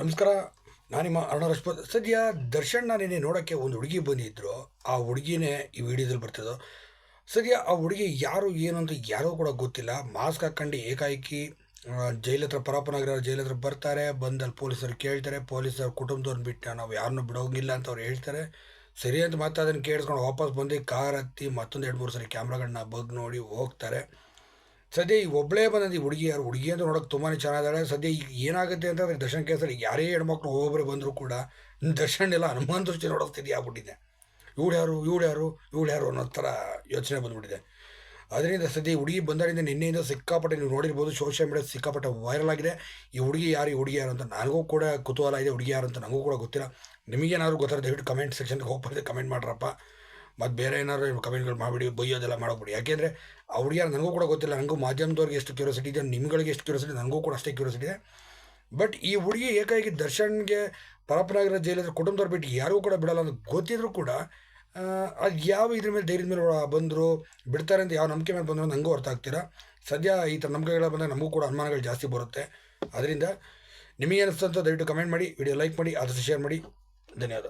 ನಮಸ್ಕಾರ. ನಾನು ನಿಮ್ಮ ಅರುಣ ಸದ್ಯ ದರ್ಶನ್ ನಿನ್ನೆ ನೋಡೋಕ್ಕೆ ಒಂದು ಹುಡುಗಿ ಬಂದಿದ್ದರು ಆ ಹುಡುಗಿನೇ ಈ ವಿಡಿಯೋದಲ್ಲಿ ಬರ್ತದೋ ಸದ್ಯ ಆ ಹುಡುಗಿ ಯಾರು, ಏನು ಅಂತ ಯಾರೂ ಕೂಡ ಗೊತ್ತಿಲ್ಲ. ಮಾಸ್ಕ್ ಹಾಕ್ಕೊಂಡು ಏಕಾಏಕಿ ಜೈಲ್ ಹತ್ರ ಪರಾಪನಗರ ಜೈಲ್ ಹತ್ರ ಬರ್ತಾರೆ. ಬಂದಲ್ಲಿ ಪೊಲೀಸರು ಕೇಳ್ತಾರೆ. ಪೊಲೀಸರು ಕುಟುಂಬದವ್ರನ್ನ ಬಿಟ್ಟು ನಾವು ಯಾರನ್ನೂ ಬಿಡೋಂಗಿಲ್ಲ ಅಂತ ಅವ್ರು ಹೇಳ್ತಾರೆ. ಸರಿ ಅಂತ ಮತ್ತೆ ಅದನ್ನು ಕೇಳಿಸ್ಕೊಂಡು ವಾಪಸ್ ಬಂದು ಕಾರ್ ಹತ್ತಿ ಮತ್ತೊಂದು ಎರಡು ಮೂರು ಸರಿ ಕ್ಯಾಮ್ರಾಗಳನ್ನ ಬಗ್ ನೋಡಿ ಹೋಗ್ತಾರೆ. ಸದ್ಯ ಈ ಒಬ್ಬಳೇ ಬಂದಿದ್ದು ಹುಡುಗಿ, ಯಾರು ಹುಡುಗಿ ಅಂತ ನೋಡೋಕೆ ತುಂಬಾ ಚೆನ್ನಾಗಿದ್ದಾಳೆ. ಸದ್ಯ ಈಗ ಏನಾಗುತ್ತೆ ಅಂತಂದರೆ ದರ್ಶನ್ ಕೇಸಲ್ಲಿ ಯಾರೇ ಹೆಣ್ಮಕ್ಳು ಒಬ್ಬೊಬ್ಬರು ಬಂದರೂ ಕೂಡ ದರ್ಶನ್ ಎಲ್ಲ ಹನುಮಾನ್ ದೃಷ್ಟಿ ನೋಡೋ ಸ್ಥಿತಿ ಆಗ್ಬಿಟ್ಟಿದೆ. ಇವಳು ಯಾರು ಇವಳು ಯಾರು ಇವಳು ಯಾರು ಅನ್ನೋ ಥರ ಯೋಚನೆ ಬಂದ್ಬಿಟ್ಟಿದೆ. ಅದರಿಂದ ಸದ್ಯ ಹುಡುಗಿ ಬಂದಾಡಿಂದ ನಿನ್ನೆಯಿಂದ ಸಿಕ್ಕಾಪಟ್ಟೆ ನೀವು ನೋಡಿರ್ಬೋದು ಸೋಷಿಯಲ್ ಮೀಡಿಯಾ ಸಿಕ್ಕಾಪಟ್ಟೆ ವೈರಲ್ ಆಗಿದೆ. ಈ ಹುಡುಗಿ ಯಾರು, ಈ ಹುಡುಗಿ ಯಾರು ಅಂತ ನನಗೂ ಕೂಡ ಕುತೂಹಲ ಇದೆ. ಹುಡುಗಿ ಯಾರು ಅಂತ ನನಗೂ ಕೂಡ ಗೊತ್ತಿಲ್ಲ. ನಿಮಗೇನಾದ್ರು ಗೊತ್ತಾದ್ರೆ ದಯವಿಟ್ಟು ಕಮೆಂಟ್ ಸೆಕ್ಷನ್ಗೆ ಹೋಗ್ಬಾರ್ದು ಕಮೆಂಟ್ ಮಾಡ್ರಪ್ಪ. ಮತ್ತು ಬೇರೆ ಏನಾದ್ರು ಕಮೆಂಟ್ಗಳು ಮಾಡಿಬಿಡಿ, ಬೈಯೋದೆಲ್ಲ ಮಾಡೋಗ್ಬಿಡಿ ಯಾಕೆಂದರೆ ಆ ಯಾರು ನನಗೂ ಕೂಡ ಗೊತ್ತಿಲ್ಲ, ನನಗೂ ಮಾಧ್ಯಮದವ್ರಿಗೆ ಎಷ್ಟು ಕ್ಯೂರಿಯಾಸಿಟಿ ಇದೆ, ನಿಮ್ಗಳಿಗೆ ಎಷ್ಟು ಕ್ಯೂರಿಯಾಸಿಟಿ ನನಗೂ ಕೂಡ ಅಷ್ಟೇ ಕ್ಯೂರಿಯಾಸಿಟಿ ಇದೆ. ಬಟ್ ಈ ಹುಡುಗಿ ಏಕಾಏಕಿ ದರ್ಶನ್ಗೆ ಪರಪನಗರ ಜೈಲಿದ್ರೆ ಕುಟುಂಬದವ್ರು ಬಿಟ್ಟು ಯಾರಿಗೂ ಕೂಡ ಬಿಡಲ್ಲ ಅಂತ ಗೊತ್ತಿದ್ರು ಕೂಡ ಅದು ಯಾವ ಇದ್ರ ಮೇಲೆ ಧೈರ್ಯದ ಮೇಲೆ ಬಂದರು, ಬಿಡ್ತಾರೆ ಅಂತ ಯಾವ ನಂಬಿಕೆ ಮೇಲೆ ಬಂದರು ನನಗೂ ಅರ್ಥ ಆಗ್ತೀರಾ ಸದ್ಯ ಈ ಥರ ನಂಬಿಕೆಗಳ ಬಂದರೆ ನಮಗೂ ಕೂಡ ಅನುಮಾನಗಳು ಜಾಸ್ತಿ ಬರುತ್ತೆ. ಅದರಿಂದ ನಿಮಗೆ ಅನಿಸ್ತಂತ ದಯವಿಟ್ಟು ಕಮೆಂಟ್ ಮಾಡಿ ವಿಡಿಯೋ ಲೈಕ್ ಮಾಡಿ, ಆದಷ್ಟು ಶೇರ್ ಮಾಡಿ. ಧನ್ಯವಾದ.